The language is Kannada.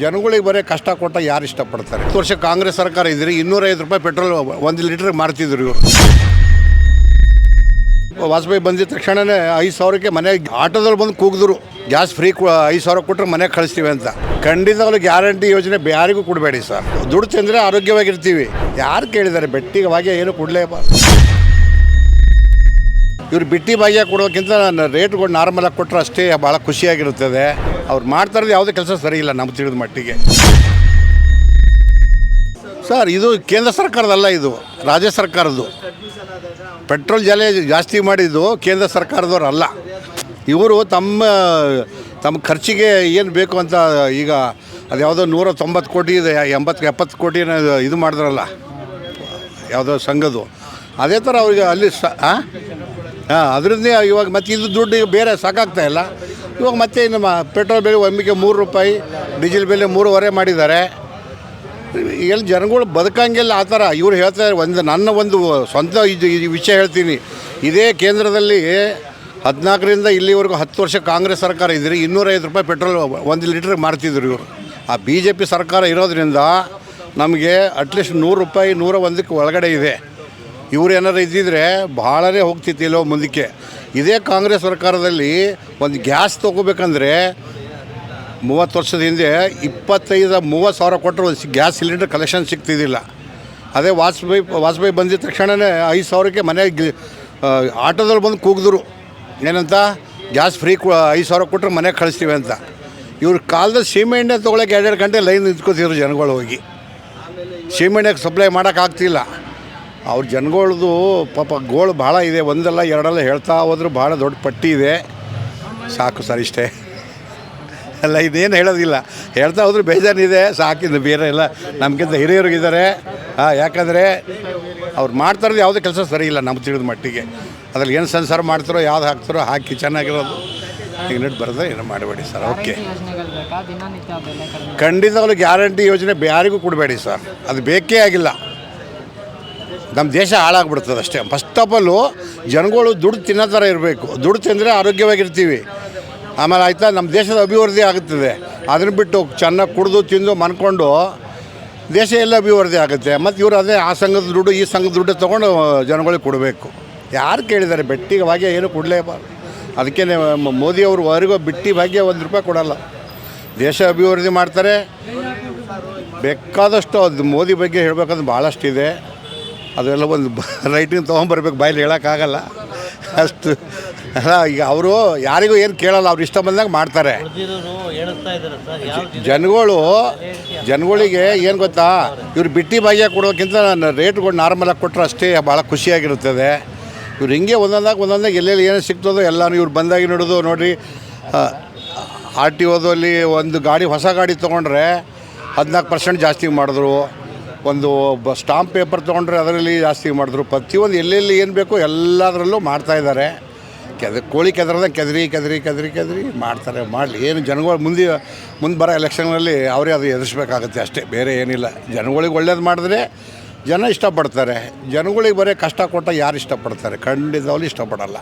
ಜನಗಳಿಗೆ ಬರೀ ಕಷ್ಟ ಕೊಟ್ಟ ಯಾರು ಇಷ್ಟಪಡ್ತಾರೆ? ಹತ್ತು ವರ್ಷ ಕಾಂಗ್ರೆಸ್ ಸರ್ಕಾರ ಇದ್ರಿ ಐದು ರೂಪಾಯಿ ಪೆಟ್ರೋಲ್ ಒಂದು ಲೀಟ್ರ್ ಮಾರ್ತಿದ್ರು ಇವರು. ವಾಜಪೇಯಿ ಬಂದಿದ ತಕ್ಷಣನೇ ಐದು ಸಾವಿರಕ್ಕೆ ಮನೆ ಆಟೋದಲ್ಲಿ ಬಂದು ಕೂಗಿದ್ರು. ಗ್ಯಾಸ್ ಫ್ರೀ ಐದು ಸಾವಿರ ಕೊಟ್ಟರೆ ಮನೆಗೆ ಕಳಿಸ್ತೀವಿ ಅಂತ. ಖಂಡಿತವಾಗ್ಲೂ ಗ್ಯಾರಂಟಿ ಯೋಜನೆ ಯಾರಿಗೂ ಕೊಡಬೇಡಿ ಸರ್. ದುಡ್ಡು ತಿಂದರೆ ಆರೋಗ್ಯವಾಗಿರ್ತೀವಿ. ಯಾರು ಕೇಳಿದ್ದಾರೆ ಬೆಟ್ಟಿಗೆ ಏನು ಕೊಡಲೇಬಾರ್ದು. ಇವ್ರು ಬಿಟ್ಟಿ ಭಾಗ್ಯ ಕೊಡೋಕ್ಕಿಂತ ರೇಟ್ಗಳು ನಾರ್ಮಲಾಗಿ ಕೊಟ್ಟರೆ ಅಷ್ಟೇ ಭಾಳ ಖುಷಿಯಾಗಿರುತ್ತದೆ. ಅವ್ರು ಮಾಡ್ತಾ ಇರೋದು ಯಾವುದೇ ಕೆಲಸ ಸರಿ ಇಲ್ಲ ನಮ್ಗೆ ತಿಳಿದ ಮಟ್ಟಿಗೆ. ಸರ್, ಇದು ಕೇಂದ್ರ ಸರ್ಕಾರದಲ್ಲ ಇದು, ರಾಜ್ಯ ಸರ್ಕಾರದ್ದು. ಪೆಟ್ರೋಲ್ ಜಲೆ ಜಾಸ್ತಿ ಮಾಡಿದ್ದು ಕೇಂದ್ರ ಸರ್ಕಾರದವ್ರು ಅಲ್ಲ ಇವರು ತಮ್ಮ ತಮ್ಮ ಖರ್ಚಿಗೆ ಏನು ಬೇಕು ಅಂತ ಈಗ ಅದು ಯಾವುದೋ ನೂರ ತೊಂಬತ್ತು ಕೋಟಿ ಇದೆ, ಎಂಬತ್ತು, ಎಪ್ಪತ್ತು ಕೋಟಿ ಇದು ಮಾಡಿದ್ರಲ್ಲ, ಯಾವುದೋ ಸಂಘದ್ದು. ಅದೇ ಥರ ಅವ್ರಿಗೆ ಅಲ್ಲಿ ಸ ಹಾಂ ಅದರಿಂದ ಇವಾಗ ಮತ್ತೆ ಇದು ದುಡ್ಡು ಬೇರೆ ಸಾಕಾಗ್ತಾ ಇಲ್ಲ. ಇವಾಗ ಮತ್ತೆ ನಮ್ಮ ಪೆಟ್ರೋಲ್ ಬೆಲೆ ಒಮ್ಮೆಗೆ ಮೂರು ರೂಪಾಯಿ, ಡೀಸೆಲ್ ಬೆಲೆ ಮೂರುವರೆ ಮಾಡಿದ್ದಾರೆ. ಎಲ್ಲಿ ಜನಗಳು ಬದುಕಂಗಿಲ್ಲ ಆ ಥರ, ಇವ್ರು ಹೇಳ್ತಾರೆ ಒಂದು ನನ್ನ ಒಂದು ಸ್ವಂತ ಇದು ವಿಷಯ ಹೇಳ್ತೀನಿ. ಇದೇ ಕೇಂದ್ರದಲ್ಲಿ ಹದಿನಾಲ್ಕರಿಂದ ಇಲ್ಲಿವರೆಗೂ ಹತ್ತು ವರ್ಷ ಕಾಂಗ್ರೆಸ್ ಸರ್ಕಾರ ಇದ್ರಿ ಇನ್ನೂರೈದು ರೂಪಾಯಿ ಪೆಟ್ರೋಲ್ ಒಂದು ಲೀಟ್ರ್ ಮಾರ್ತಿದ್ರು ಇವರು. ಆ ಬಿ ಜೆ ಪಿ ಸರ್ಕಾರ ಇರೋದರಿಂದ ನಮಗೆ ಅಟ್ಲೀಸ್ಟ್ ನೂರು ರೂಪಾಯಿ, ನೂರ ಒಂದಕ್ಕೆ ಒಳಗಡೆ ಇದೆ. ಇವ್ರು ಏನಾರು ಇದ್ದಿದ್ರೆ ಭಾಳನೇ ಹೋಗ್ತಿತ್ತು ಇಲ್ಲೋ ಮುಂದಕ್ಕೆ. ಇದೇ ಕಾಂಗ್ರೆಸ್ ಸರ್ಕಾರದಲ್ಲಿ ಒಂದು ಗ್ಯಾಸ್ ತೊಗೋಬೇಕಂದ್ರೆ ಮೂವತ್ತು ವರ್ಷದ ಹಿಂದೆ ಇಪ್ಪತ್ತೈದು, ಮೂವತ್ತು ಸಾವಿರ ಕೊಟ್ಟರು ಒಂದು ಗ್ಯಾಸ್ ಸಿಲಿಂಡರ್ ಕಲೆಕ್ಷನ್ ಸಿಗ್ತಿದ್ದಿಲ್ಲ. ಅದೇ ವಾಜಪೇಯಿ ವಾಜಪೇಯಿ ಬಂದಿದ್ದ ತಕ್ಷಣವೇ ಐದು ಸಾವಿರಕ್ಕೆ ಮನೆ ಆಟೋದಲ್ಲಿ ಬಂದು ಕೂಗಿದ್ರು. ಏನಂತ? ಗ್ಯಾಸ್ ಫ್ರೀ ಐದು ಸಾವಿರ ಕೊಟ್ಟರೆ ಮನೆಗೆ ಕಳಿಸ್ತೀವಿ ಅಂತ. ಇವ್ರ ಕಾಲದ ಸೀಮೆಣ್ಣೆ ತೊಗೊಳಕ್ಕೆ ಎರಡೆರಡು ಗಂಟೆ ಲೈನ್ ನಿಂತ್ಕೋತಿದ್ರು ಜನಗಳು ಹೋಗಿ. ಸೀಮೆಣ್ಣೆಗೆ ಸಪ್ಲೈ ಮಾಡೋಕ್ಕಾಗ್ತಿಲ್ಲ ಅವ್ರ ಜನಗಳದು ಪಾಪ ಗೋಳು ಭಾಳ ಇದೆ, ಒಂದಲ್ಲ ಎರಡಲ್ಲ ಹೇಳ್ತಾ ಹೋದ್ರೂ ಭಾಳ ದೊಡ್ಡ ಪಟ್ಟಿ ಇದೆ. ಸಾಕು ಸರ್ ಇಷ್ಟೇ. ಅಲ್ಲ, ಇದೇನು ಹೇಳೋದಿಲ್ಲ. ಹೇಳ್ತಾ ಹೋದ್ರೆ ಬೇಜಾರಿದೆ ಸಾಕಿದ್ದು ಬೇರೆ ಇಲ್ಲ ನಮಗಿಂತ ಹಿರಿಯರಿಗಿದ್ದಾರೆ ಹಾಂ ಯಾಕಂದರೆ ಅವ್ರು ಮಾಡ್ತಾ ಇರೋದು ಯಾವುದೇ ಕೆಲಸ ಸರಿ ಇಲ್ಲ ನಮ್ಗೆ ತಿಳಿದ ಮಟ್ಟಿಗೆ. ಅದ್ರಲ್ಲಿ ಏನು ಸಂಸಾರ ಮಾಡ್ತಾರೋ, ಯಾವ್ದು ಹಾಕ್ತಾರೋ ಹಾಕಿ ಚೆನ್ನಾಗಿರೋದು. ಈಗ ನೆಟ್ಟು ಬರೋದು ಏನು ಮಾಡಬೇಡಿ ಸರ್, ಓಕೆ. ಖಂಡಿತ ಖಂಡಿತವಾಗ್ಲೂ ಗ್ಯಾರಂಟಿ ಯೋಜನೆ ಯಾರಿಗೂ ಕೊಡಬೇಡಿ ಸರ್. ಅದು ಬೇಕೇ ಆಗಿಲ್ಲ. ನಮ್ಮ ದೇಶ ಹಾಳಾಗ್ಬಿಡ್ತದೆ ಅಷ್ಟೇ. ಫಸ್ಟ್ ಆಫ್ ಆಲು ಜನಗಳು ದುಡ್ಡು ತಿನ್ನೋ ಥರ ಇರಬೇಕು. ದುಡ್ಡು ತಿಂದರೆ ಆರೋಗ್ಯವಾಗಿರ್ತೀವಿ. ಆಮೇಲೆ ಆಯಿತಾ ನಮ್ಮ ದೇಶದ ಅಭಿವೃದ್ಧಿ ಆಗುತ್ತದೆ. ಅದನ್ನು ಬಿಟ್ಟು ಚೆನ್ನಾಗಿ ಕುಡಿದು ತಿಂದು ಮನ್ಕೊಂಡು ದೇಶ ಎಲ್ಲ ಅಭಿವೃದ್ಧಿ ಆಗುತ್ತೆ. ಮತ್ತು ಇವರು ಅದೇ ಆ ಸಂಘದ ದುಡ್ಡು, ಈ ಸಂಘದ ದುಡ್ಡು ತೊಗೊಂಡು ಜನಗಳಿಗೆ ಕೊಡಬೇಕು. ಯಾರು ಕೇಳಿದ್ದಾರೆ ಬೆಟ್ಟಿಗೆ ಭಾಗ್ಯ ಏನು ಕೊಡಲೇಬಾರ್ದು. ಅದಕ್ಕೆ ಮೋದಿಯವರು ವರೆಗೂ ಬಿಟ್ಟಿ ಭಾಗ್ಯ ಒಂದು ರೂಪಾಯಿ ಕೊಡಲ್ಲ. ದೇಶ ಅಭಿವೃದ್ಧಿ ಮಾಡ್ತಾರೆ. ಬೇಕಾದಷ್ಟು ಅದು ಮೋದಿ ಬಗ್ಗೆ ಹೇಳಬೇಕಂದ್ರೆ ಭಾಳಷ್ಟಿದೆ ಅದೆಲ್ಲ ಒಂದು ರೈಟಿಂಗ್ ತೊಗೊಂಬರ್ಬೇಕು ಬಾಯಲ್ಲಿ ಹೇಳೋಕ್ಕಾಗಲ್ಲ. ಅಷ್ಟು ಅಲ್ಲ ಈಗ ಅವರು ಯಾರಿಗೂ ಏನು ಕೇಳಲ್ಲ ಅವ್ರು ಇಷ್ಟ ಬಂದಾಗ ಮಾಡ್ತಾರೆ. ಜನಗಳು ಜನಗಳಿಗೆ ಏನು ಗೊತ್ತಾ ಇವ್ರು ಬಿಟ್ಟಿ ಭಾಗ್ಯ ಕೊಡೋಕ್ಕಿಂತ ರೇಟ್ಗಳು ನಾರ್ಮಲಾಗಿ ಕೊಟ್ಟರೆ ಅಷ್ಟೇ ಭಾಳ ಖುಷಿಯಾಗಿರುತ್ತದೆ. ಇವ್ರು ಹಿಂಗೆ ಒಂದೊಂದಾಗ ಒಂದೊಂದಾಗ ಎಲ್ಲೆಲ್ಲಿ ಏನು ಸಿಗ್ತದೋ ಎಲ್ಲನೂ ಇವ್ರು ಬಂದಾಗಿ ನೋಡೋದು ನೋಡಿರಿ ಆರ್ ಟಿ ಓದಲ್ಲಿ ಒಂದು ಗಾಡಿ ಹೊಸ ಗಾಡಿ ತೊಗೊಂಡ್ರೆ ಹದಿನಾಲ್ಕು ಪರ್ಸೆಂಟ್ ಜಾಸ್ತಿ ಮಾಡಿದ್ರು. ಒಂದು ಸ್ಟಾಂಪ್ ಪೇಪರ್ ತೊಗೊಂಡ್ರೆ ಅದರಲ್ಲಿ ಜಾಸ್ತಿ ಮಾಡಿದ್ರು. ಪ್ರತಿಯೊಂದು ಎಲ್ಲೆಲ್ಲಿ ಏನು ಬೇಕೋ ಎಲ್ಲದರಲ್ಲೂ ಮಾಡ್ತಾಯಿದ್ದಾರೆ ಕೆದ, ಕೋಳಿ ಕೆದರದಂಗೆ ಕೆದರಿ ಕೆದರಿ ಕೆದರಿ ಕೆದರಿ ಮಾಡ್ತಾರೆ. ಮಾಡಲಿ. ಏನು ಜನಗಳು ಮುಂದೆ ಮುಂದೆ ಬರೋ ಎಲೆಕ್ಷನ್ನಲ್ಲಿ ಅವರೇ ಅದು ಎದುರಿಸ್ಬೇಕಾಗುತ್ತೆ ಅಷ್ಟೇ. ಬೇರೆ ಏನಿಲ್ಲ. ಜನಗಳಿಗೆ ಒಳ್ಳೇದು ಮಾಡಿದ್ರೆ ಜನ ಇಷ್ಟಪಡ್ತಾರೆ. ಜನಗಳಿಗೆ ಬರೀ ಕಷ್ಟ ಕೊಟ್ಟ ಯಾರು ಇಷ್ಟಪಡ್ತಾರೆ? ಖಂಡಿತವಾಗ್ಲೂ ಇಷ್ಟಪಡಲ್ಲ.